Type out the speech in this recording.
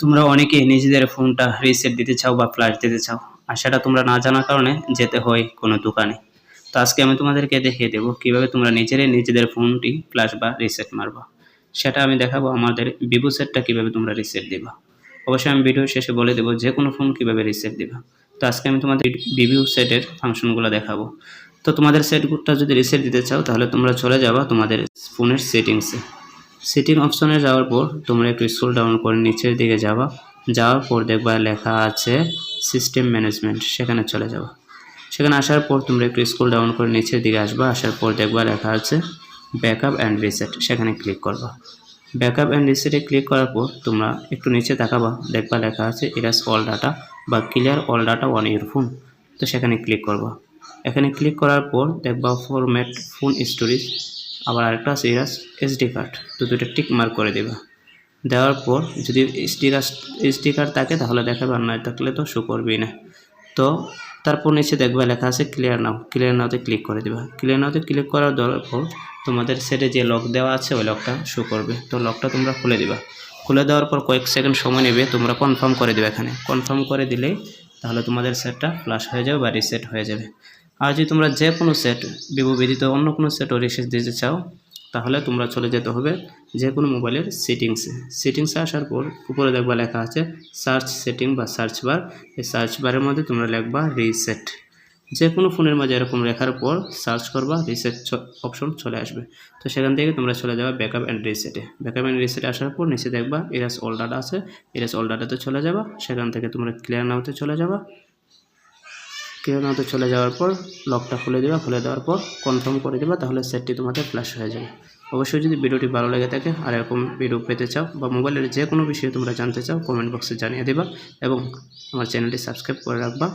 তোমরা অনেকেই নিজেদের ফোনটা রিসেট দিতে চাও বা ফ্ল্যাশ দিতে চাও। আর সেটা তোমরা না জানার কারণে যেতে হয় কোনো দোকানে। তো আজকে আমি তোমাদেরকে দেখিয়ে দেবো কীভাবে তোমরা নিজেরাই নিজেদের ফোনটি ফ্ল্যাশ বা রিসেট মারবা। সেটা আমি দেখাবো আমাদের ভিভো সেটটা কীভাবে তোমরা রিসেট দিবা। অবশ্যই আমি ভিডিও শেষে বলে দেবো যে কোনো ফোন কীভাবে রিসেট দিবা। তো আজকে আমি তোমাদের ভিভিউ সেটের ফাংশনগুলো দেখাবো। তো তোমাদের সেটটা যদি রিসেট দিতে চাও তাহলে তোমরা চলে যাবা তোমাদের ফোনের সেটিংসে সেটিং অপশনে যাওয়ার পর তোমরা একটু স্ক্রল ডাউন করে নিচের দিকে যাবা। যাওয়ার পর দেখবা লেখা আছে সিস্টেম ম্যানেজমেন্ট সেখানে চলে যাবা। সেখানে আসার পর তোমরা একটু স্ক্রল ডাউন করে নিচের দিকে আসবা, আসার পর দেখবা লেখা আছে ব্যাকআপ অ্যান্ড রিসেট সেখানে ক্লিক করবা। ব্যাকআপ অ্যান্ড রিসেটে ক্লিক করার পর তোমরা একটু নিচে তাকাবা, দেখবা লেখা আছে ইরাস অল ডাটা বা clear all data on your phone তো সেখানে ক্লিক করবা। এখানে ক্লিক করার পর দেখবা ফরম্যাট ফোন স্টোরেজ আবার আরেকটা আছে ইরাস এসডি কার্ড তো দুটো টিক মার্ক করে দেবা। দেওয়ার পর যদি এসডি কার্ড থাকে, তাহলে দেখাবে, আর না থাকলে তো শো করবেই না। তো তারপর নিচে দেখবে লেখা আছে ক্লিয়ার নাও ক্লিয়ার নাওতে ক্লিক করে দেবা। ক্লিয়ার নাওতে ক্লিক করার দেওয়ার পর তোমাদের সেটে যে লক দেওয়া আছে, ওই লকটা শো করবে। তো লকটা তোমরা খুলে দিবা। খুলে দেওয়ার পর কয়েক সেকেন্ড সময় নেবে, তোমরা কনফার্ম করে দেবে এখানে। কনফার্ম করে দিলেই তাহলে তোমাদের সেটটা ফ্লাশ হয়ে যাবে বা রিসেট হয়ে যাবে। আর যদি তোমরা যে কোনো সেট ভিভো ব্যতীত অন্য কোনো সেটও রিসেট দিতে চাও, তাহলে তোমরা চলে যেতে হবে যে কোনো মোবাইলের সেটিংসে সেটিংসে আসার পর উপরে দেখবা লেখা আছে সার্চ সেটিং বা সার্চ বার এই সার্চ বারের মধ্যে তোমরা লিখবা রিসেট যে কোনো ফোনের মাঝে এরকম লেখার পর সার্চ করবা রিসেট অপশন চলে আসবে। তো সেখান থেকে তোমরা চলে যাবে ব্যাকআপ অ্যান্ড রিসেটে ব্যাকআপ অ্যান্ড রিসেটে আসার পর নিচে দেখবা ইরাস অল ডাটা আছে। ইরাস অল ডাটাতে চলে যাবা। সেখান থেকে তোমরা ক্লিয়ার নাওতে চলে যাবা। ক্লিয়ার মতো চলে যাওয়ার পর লকটা খুলে দেবে। খুলে দেওয়ার পর কনফার্ম করে দেবে, তাহলে সেটটি তোমাদের ফ্ল্যাশ হয়ে যাবে। অবশ্যই যদি ভিডিওটি ভালো লেগে থাকে আর এরকম ভিডিও পেতে চাও বা মোবাইলের যে কোনো বিষয়ে তোমরা জানতে চাও কমেন্ট বক্সে জানিয়ে দেবা এবং আমার চ্যানেলটি সাবস্ক্রাইব করে রাখবা।